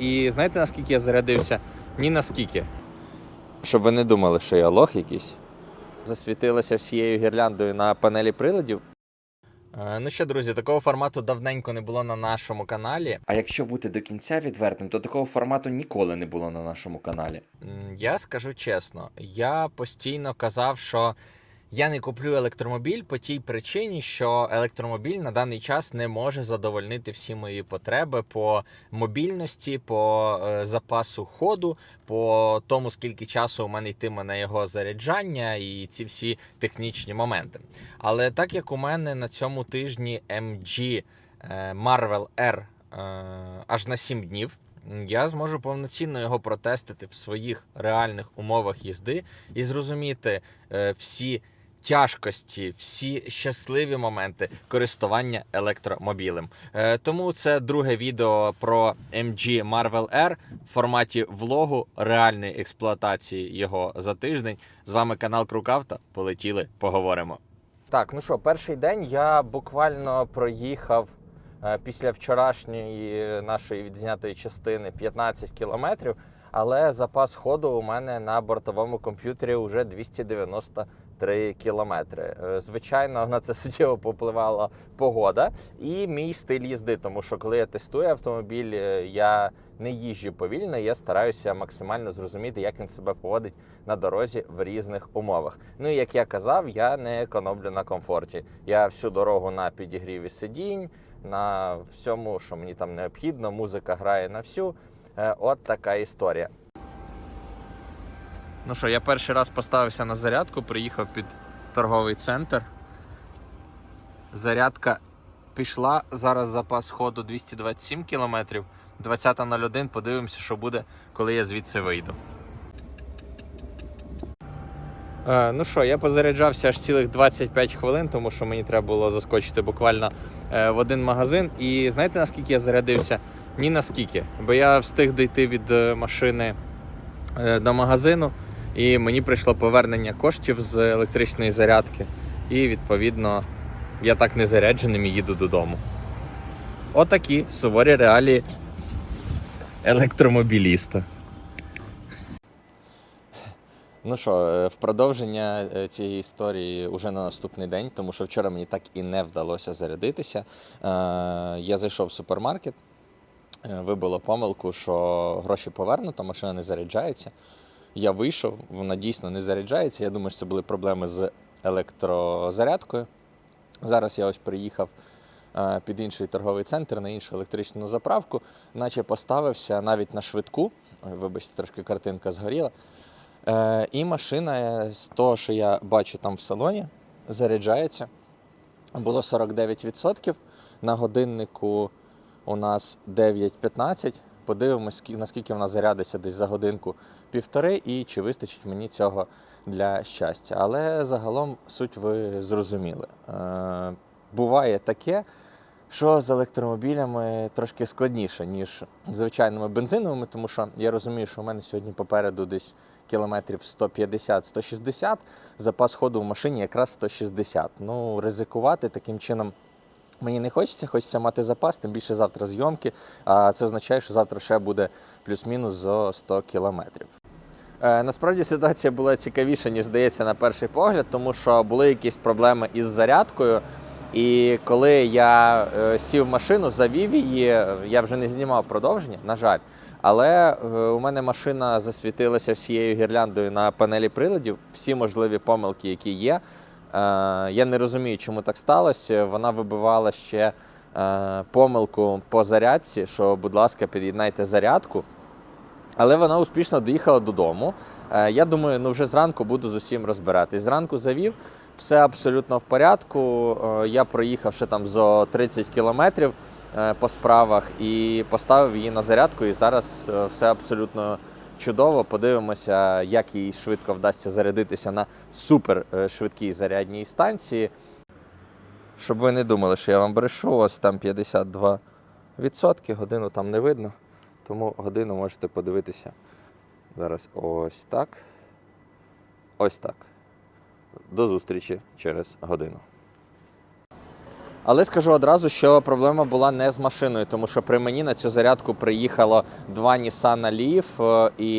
і знаєте наскільки я зарядився? Ні наскільки. Щоб ви не думали, що я лох якийсь. Засвітилося всією гірляндою на панелі приладів. Е, Ну що, друзі, такого формату давненько не було на нашому каналі. А якщо бути до кінця відвертим, то такого формату ніколи не було на нашому каналі. Я скажу чесно, я постійно казав, що я не куплю електромобіль по тій причині, що електромобіль на даний час не може задовольнити всі мої потреби по мобільності, по е, запасу ходу, по тому, скільки часу у мене йтиме на його заряджання і ці всі технічні моменти. Але так як у мене на цьому тижні MG е, Marvel R е, аж на 7 днів. Я зможу повноцінно його протестити в своїх реальних умовах їзди і зрозуміти всі тяжкості, всі щасливі моменти користування електромобілем. Е, тому це друге відео про MG Marvel R в форматі влогу реальної експлуатації його за тиждень. З вами канал Крукавта. Полетіли, поговоримо. Так, ну що, перший день я буквально проїхав е, після вчорашньої нашої відзнятої частини 15 кілометрів, але запас ходу у мене на бортовому комп'ютері вже 293 кілометри. Е, Звичайно, на це суттєво попливала погода і мій стиль їзди, тому що коли я тестую автомобіль, е, я не їжджу повільно, я стараюся максимально зрозуміти, як він себе поводить на дорозі в різних умовах. Ну і як я казав, я не економлю на комфорті. Я всю дорогу на підігріві сидінь, на всьому, що мені там необхідно. Музика грає на всю. Е, От така історія. Ну що, я перший раз поставився на зарядку, приїхав під торговий центр. Зарядка пішла. Зараз запас ходу 227 км. 20.01. Подивимося, що буде, коли я звідси вийду. Е, ну що, я позаряджався аж цілих 25 хвилин, тому що мені треба було заскочити буквально е, в один магазин. І знаєте наскільки я зарядився? Ні наскільки. Бо я встиг дійти від е, машини е, до магазину, і мені прийшло повернення коштів з електричної зарядки. І відповідно я так не зарядженим і їду додому. Отакі суворі реалії електромобіліста. Ну що, е, в продовження е, цієї історії уже на наступний день, тому що вчора мені так і не вдалося зарядитися. Е, Я зайшов в супермаркет, вибило помилку, що гроші повернуто, машина не заряджається. Я вийшов, вона дійсно не заряджається. Я думаю, що це були проблеми з електрозарядкою. Зараз я ось приїхав е, під інший торговий центр на іншу електричну заправку, наче поставився навіть на швидку. Вибачте, трошки картинка згоріла. Е, і машина е, з того, що я бачу там в салоні, заряджається. Було 49%. На годиннику у нас 9.15. Подивимось, наскільки вона зарядиться десь за годинку півтори, і чи вистачить мені цього для щастя. Але загалом суть ви зрозуміли. Е, буває таке, що з електромобілями трошки складніше, ніж звичайними бензиновими, тому що я розумію, що у мене сьогодні попереду десь кілометрів 150-160, запас ходу в машині якраз 160. Ну, ризикувати таким чином. Мені не хочеться, хочеться мати запас, тим більше завтра зйомки. А це означає, що завтра ще буде плюс-мінус за 100 кілометрів. Е, насправді ситуація була цікавіша, ніж здається на перший погляд, тому що були якісь проблеми із зарядкою. І коли я е, сів в машину, завів її, е, я вже не знімав продовження, на жаль. Але у мене машина засвітилася всією гірляндою на панелі приладів, всі можливі помилки, які є. Е, я не розумію, чому так сталося. Вона вибивала ще е, помилку по зарядці, що, будь ласка, під'єднайте зарядку. Але вона успішно доїхала додому. Е, Я думаю, ну вже зранку буду з усім розбиратись. Зранку завів, все абсолютно в порядку. Я проїхав ще там зо 30 кілометрів по справах і поставив її на зарядку. І зараз все абсолютно чудово. Подивимося, як їй швидко вдасться зарядитися на супер е, зарядній станції. Щоб ви не думали, що я вам брешу, ось там 52%, годину там не видно. Тому годину можете подивитися. Зараз ось так. Ось так. До зустрічі через годину. Але скажу одразу, що проблема була не з машиною, тому що при мені на цю зарядку приїхало два Nissan Leaf е, і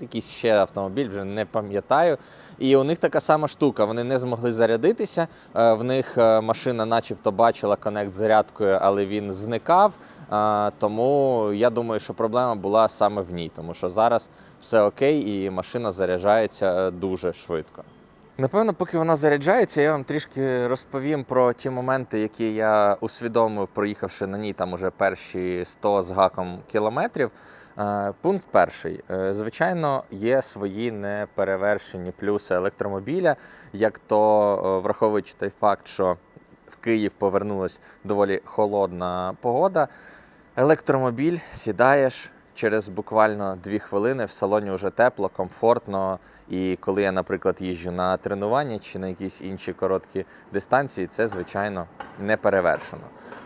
якийсь ще автомобіль, вже не пам'ятаю. І у них така сама штука. Вони не змогли зарядитися. Е, В них е, машина, начебто, бачила конект з зарядкою, але він зникав. Тому я думаю, що проблема була саме в ній, тому що зараз все окей, і машина заряджається дуже швидко. Напевно, поки вона заряджається, я вам трішки розповім про ті моменти, які я усвідомив, проїхавши на ній там уже перші 100 з гаком кілометрів. Е, Пункт перший. Е, Звичайно, є свої неперевершені плюси електромобіля, як то е, враховуючи той факт, що в Київ повернулась доволі холодна погода. Електромобіль сідаєш через буквально дві хвилини. В салоні вже тепло, комфортно. І коли я, наприклад, їжджу на тренування чи на якісь інші короткі дистанції, це звичайно не перевершено.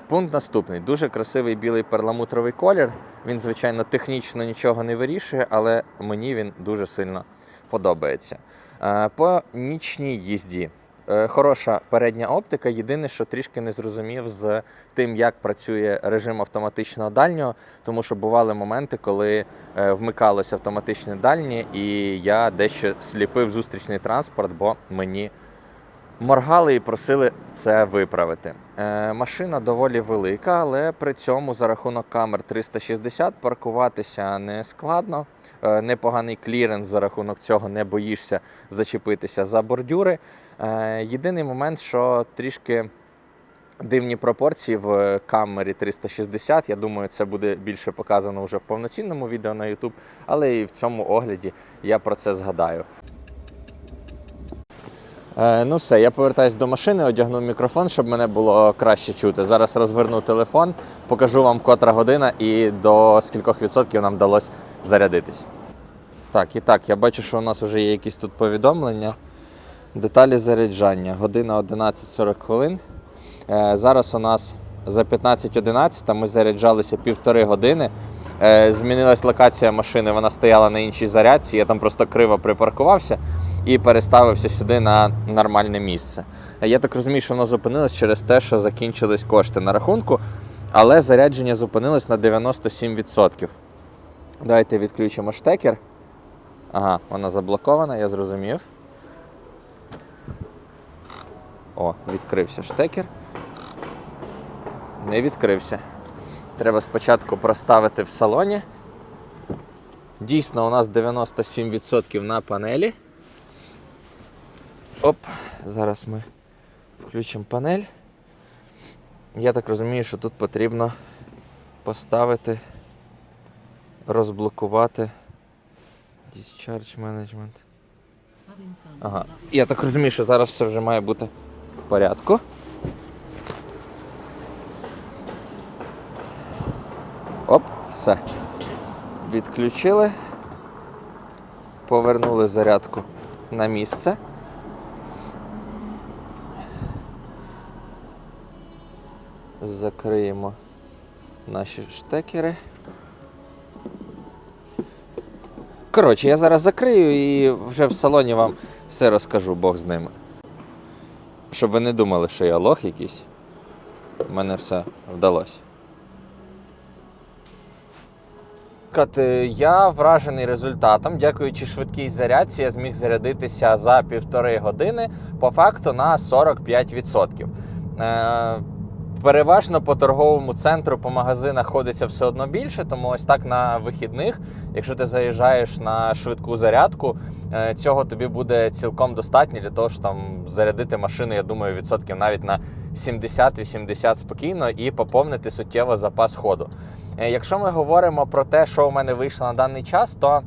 Пункт наступний: дуже красивий білий перламутровий колір. Він, звичайно, технічно нічого не вирішує, але мені він дуже сильно подобається. Е, По нічній їзді Хороша передня оптика. Єдине, що трішки не зрозумів з тим, як працює режим автоматичного дальнього, тому що бували моменти, коли е, вмикалося автоматичне дальнє, і я дещо сліпив зустрічний транспорт, бо мені моргали і просили це виправити. Е, машина доволі велика, але при цьому за рахунок камер 360 паркуватися не складно. Е, Непоганий кліренс за рахунок цього не боїшся зачепитися за бордюри. Е, Єдиний момент, що трішки дивні пропорції в камері 360. Я думаю, це буде більше показано вже в повноцінному відео на YouTube, але і в цьому огляді я про це згадаю. Е, ну все, я повертаюсь до машини, одягну мікрофон, щоб мене було краще чути. Зараз розверну телефон, покажу вам котра година і до скількох відсотків нам вдалося зарядитись. Так, і так, я бачу, що у нас вже є якісь тут повідомлення. Деталі заряджання. Година 11.40 хвилин. Е, зараз у нас за 15.11 ми заряджалися півтори години. Е, змінилась локація машини, вона стояла на іншій зарядці. Я там просто криво припаркувався і переставився сюди на нормальне місце. Е, Я так розумію, що воно зупинилось через те, що закінчились кошти на рахунку, але зарядження зупинилось на 97%. Давайте відключимо штекер. Ага, вона заблокована, я зрозумів. О, відкрився штекер. Не відкрився. Треба спочатку проставити в салоні. Дійсно, у нас 97% на панелі. Оп, зараз ми включимо панель. Я так розумію, що тут потрібно поставити, розблокувати Discharge Management. Ага. Я так розумію, що зараз все вже має бути в порядку. Оп, все. Відключили. Повернули зарядку на місце. Закриємо наші штекери. Коротше, я зараз закрию і вже в салоні вам все розкажу, Бог з ними. Щоб ви не думали, що я лох якийсь. У мене все вдалося. Е, Я вражений результатом. Дякуючи швидкій зарядці, я зміг зарядитися за півтори години, по факту на 45%. Переважно по торговому центру, по магазинах ходиться все одно більше, тому ось так на вихідних, якщо ти заїжджаєш на швидку зарядку, е, цього тобі буде цілком достатньо для того, щоб там зарядити машину, я думаю, відсотків навіть на 70-80 спокійно і поповнити суттєво запас ходу. Е, Якщо ми говоримо про те, що у мене вийшло на даний час, то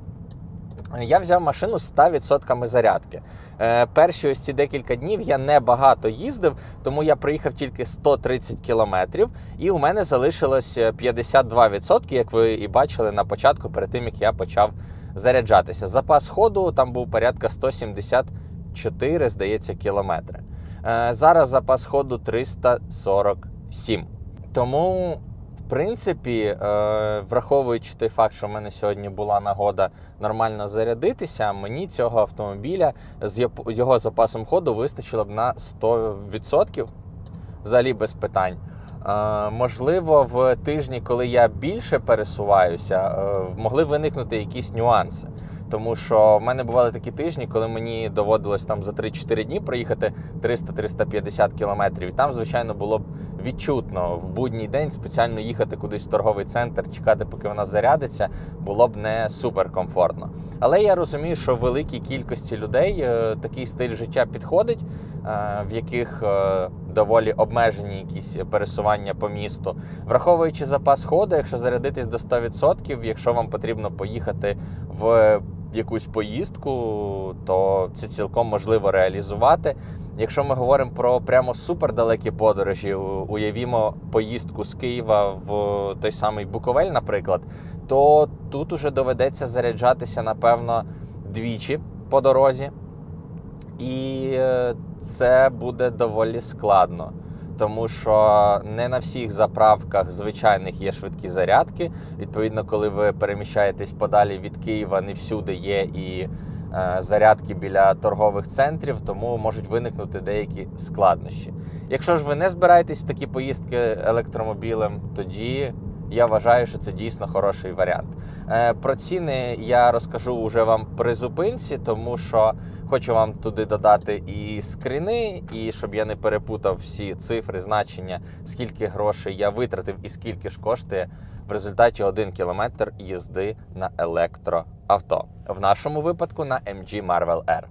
я взяв машину з 100% зарядки. Е, Перші ось ці декілька днів я не багато їздив, тому я приїхав тільки 130 кілометрів, і у мене залишилось е, 52%, як ви і бачили на початку, перед тим як я почав заряджатися. Запас ходу там був порядка 174, здається, кілометри. Е, Зараз запас ходу 347. Тому принципі, е, враховуючи той факт, що в мене сьогодні була нагода нормально зарядитися, мені цього автомобіля з його- запасом ходу вистачило б на 100%. взагалі без питань. Е, Можливо, в тижні, коли я більше пересуваюся, е, могли виникнути якісь нюанси. Тому що в мене бували такі тижні, коли мені доводилось там за 3-4 дні проїхати 300-350 кілометрів. І там, звичайно, було б відчутно в будній день спеціально їхати кудись в торговий центр, чекати, поки вона зарядиться, було б не суперкомфортно. Але я розумію, що великій кількості людей е, такий стиль життя підходить, е, в яких е, доволі обмежені якісь пересування по місту. Враховуючи запас ходу, якщо зарядитись до 100%, якщо вам потрібно поїхати в якусь поїздку, то це цілком можливо реалізувати. Якщо ми говоримо про прямо супердалекі подорожі, уявімо поїздку з Києва в той самий Буковель, наприклад, то тут уже доведеться заряджатися, напевно, двічі по дорозі. І е, це буде доволі складно, тому що не на всіх заправках звичайних є швидкі зарядки. Відповідно, коли ви переміщаєтесь подалі від Києва, не всюди є і е, зарядки біля торгових центрів, тому можуть виникнути деякі складнощі. Якщо ж ви не збираєтесь в такі поїздки електромобілем, тоді я вважаю, що це дійсно хороший варіант. Е, Про ціни я розкажу уже вам при зупинці, тому що хочу вам туди додати і скріни, і щоб я не перепутав всі цифри, значення, скільки грошей я витратив і скільки ж коштує в результаті один кілометр їзди на електроавто. В нашому випадку на MG Marvel R.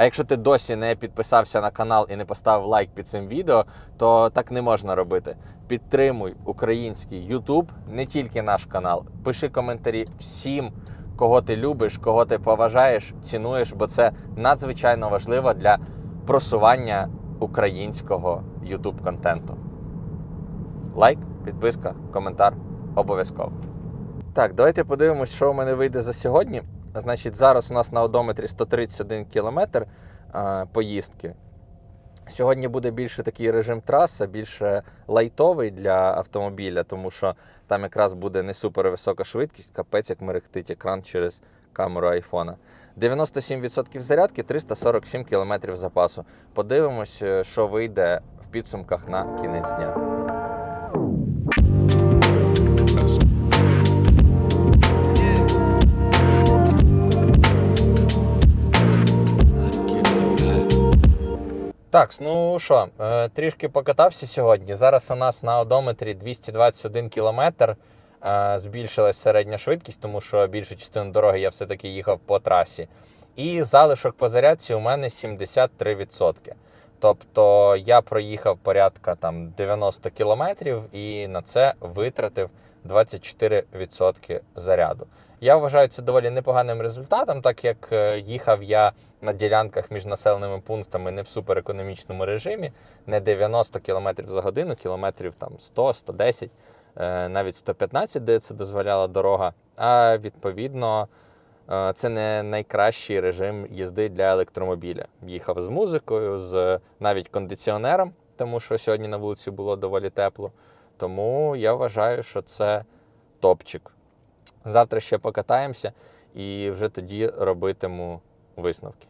А якщо ти досі не підписався на канал і не поставив лайк під цим відео, то так не можна робити. Підтримуй український YouTube, не тільки наш канал. Пиши коментарі всім, кого ти любиш, кого ти поважаєш, цінуєш, бо це надзвичайно важливо для просування українського YouTube контенту. Лайк, підписка, коментар обов'язково. Так, давайте подивимось, що у мене вийде за сьогодні. Значить, зараз у нас на одометрі 131 кілометр поїздки. Сьогодні буде більше такий режим траса, більше лайтовий для автомобіля, тому що там якраз буде не супер висока швидкість, капець, як мерехтить екран через камеру айфона. 97% зарядки, 347 км запасу. Подивимось, е, що вийде в підсумках на кінець дня. Так, ну що, е, трішки покатався сьогодні. Зараз у нас на одометрі 221 кілометр. Е, Збільшилась середня швидкість, тому що більшу частину дороги я все-таки їхав по трасі. І залишок по зарядці у мене 73%. Тобто я проїхав порядка там 90 кілометрів і на це витратив 24% заряду. Я вважаю це доволі непоганим результатом, так як е, їхав я на ділянках між населеними пунктами не в суперекономічному режимі, не 90 км за годину, кілометрів там 100, 110, е, навіть 115, де це дозволяла дорога. А відповідно, е, це не найкращий режим їзди для електромобіля. Їхав з музикою, з навіть кондиціонером, тому що сьогодні на вулиці було доволі тепло. Тому я вважаю, що це топчик. Завтра ще покатаємося і вже тоді робитиму висновки.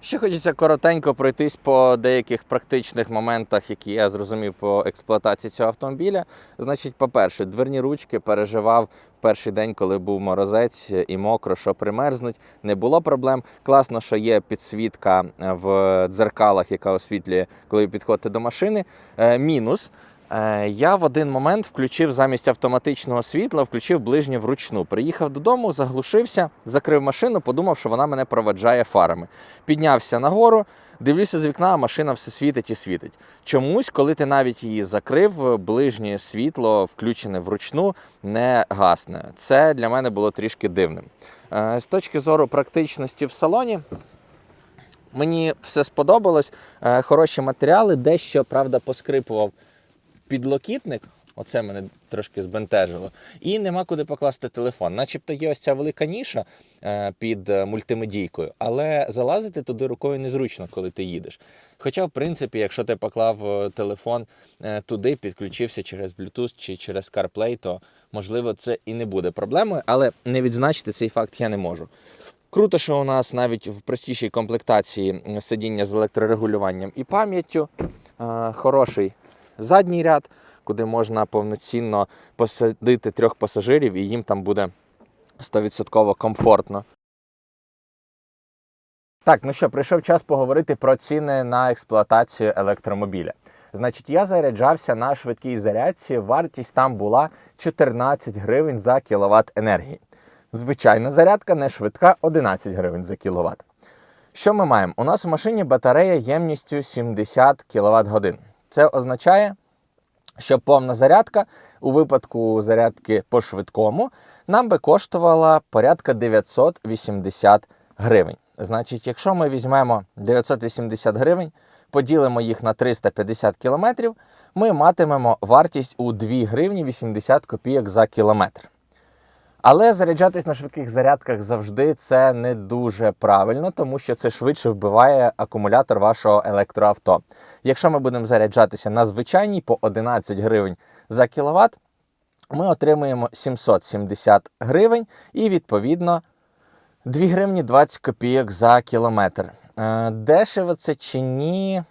Ще хочеться коротенько пройтись по деяких практичних моментах, які я зрозумів по експлуатації цього автомобіля. Значить, по-перше, дверні ручки переживав в перший день, коли був морозець і мокро, що примерзнуть. Не було проблем. Класно, що є підсвітка в дзеркалах, яка освітлює, коли ви підходите до машини. Е, Мінус. Е, Я в один момент включив замість автоматичного світла, включив ближнє вручну. Приїхав додому, заглушився, закрив машину, подумав, що вона мене проведжає фарами. Піднявся нагору, дивлюся з вікна, а машина все світить і світить. Чомусь, коли ти навіть її закрив, ближнє світло, включене вручну, не гасне. Це для мене було трішки дивним. Е, З точки зору практичності в салоні. Мені все сподобалось. Е, Хороші матеріали, дещо, правда, поскрипував підлокітник. Оце мене трошки збентежило. І нема куди покласти телефон. Начебто є ось ця велика ніша е, під е, мультимедійкою, але залазити туди рукою незручно, коли ти їдеш. Хоча, в принципі, якщо ти поклав е, телефон туди, підключився через Bluetooth чи через CarPlay, то можливо це і не буде проблемою, але не відзначити цей факт я не можу. Круто, що у нас навіть в простішій комплектації сидіння з електрорегулюванням і пам'яттю. хороший задній ряд, куди можна повноцінно посадити трьох пасажирів, і їм там буде 100% комфортно. Так, ну що, прийшов час поговорити про ціни на експлуатацію електромобіля. Значить, я заряджався на швидкій зарядці. Вартість там була 14 гривень за кіловат енергії. Звичайна зарядка не швидка 11 гривень за кіловат. Що ми маємо? У нас в машині батарея ємністю 70 кВт годин. Це означає, що повна зарядка у випадку зарядки по швидкому нам би коштувала порядка 980 гривень. Значить, якщо ми візьмемо 980 гривень, поділимо їх на 350 кілометрів, ми матимемо вартість у 2 гривні 80 копійок за кілометр. Але заряджатись на швидких зарядках завжди це не дуже правильно, тому що це швидше вбиває акумулятор вашого електроавто. Якщо ми будемо заряджатися на звичайній по 11 гривень за кіловат, ми отримуємо 770 гривень і відповідно 2 гривні 20 копійок за кілометр. Е, Дешево це чи ні?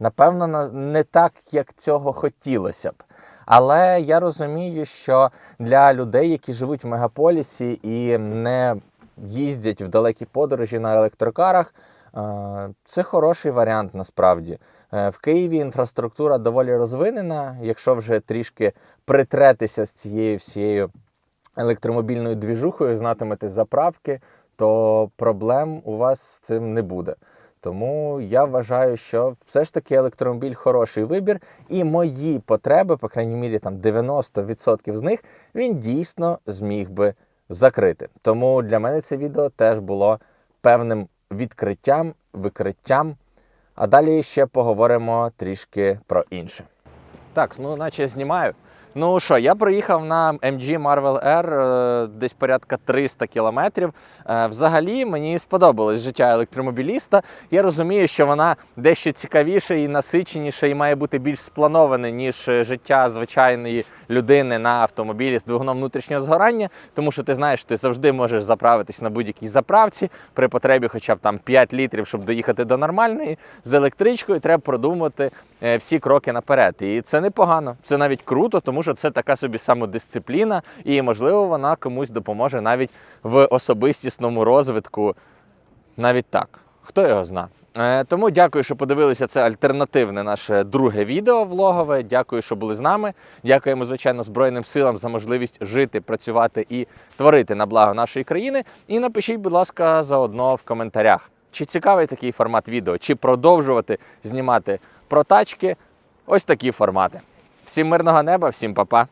Напевно, не так, як цього хотілося б. Але я розумію, що для людей, які живуть в мегаполісі і не їздять в далекі подорожі на електрокарах, це хороший варіант насправді. Е, В Києві інфраструктура доволі розвинена. Якщо вже трішки притретеся з цією всією електромобільною двіжухою, знатимете заправки, то проблем у вас з цим не буде. Тому я вважаю, що все ж таки електромобіль хороший вибір, і мої потреби, по крайній мірі, там 90% з них він дійсно зміг би закрити. Тому для мене це відео теж було певним відкриттям, викриттям. А далі ще поговоримо трішки про інше. Так, ну наче знімаю. Ну що, я проїхав на MG Marvel R е, десь порядка 300 кілометрів. Е, Взагалі мені сподобалось життя електромобіліста. Я розумію, що вона дещо цікавіше і насиченіше, і має бути більш сплановане, ніж е, життя звичайної людини на автомобілі з двигуном внутрішнього згорання, тому що ти знаєш, ти завжди можеш заправитись на будь-якій заправці при потребі, хоча б там 5 літрів, щоб доїхати до нормальної. З електричкою треба продумати е, всі кроки наперед. І це непогано, це навіть круто, тому що це така собі самодисципліна, і можливо вона комусь допоможе навіть в особистісному розвитку. Навіть так. Хто його зна? Е, тому дякую, що подивилися це альтернативне наше друге відео влогове. Дякую, що були з нами. Дякуємо, звичайно, Збройним силам за можливість жити, працювати і творити на благо нашої країни. І напишіть, будь ласка, заодно в коментарях, чи цікавий такий формат відео, чи продовжувати знімати про тачки. Ось такі формати. Всім мирного неба, всім па-па.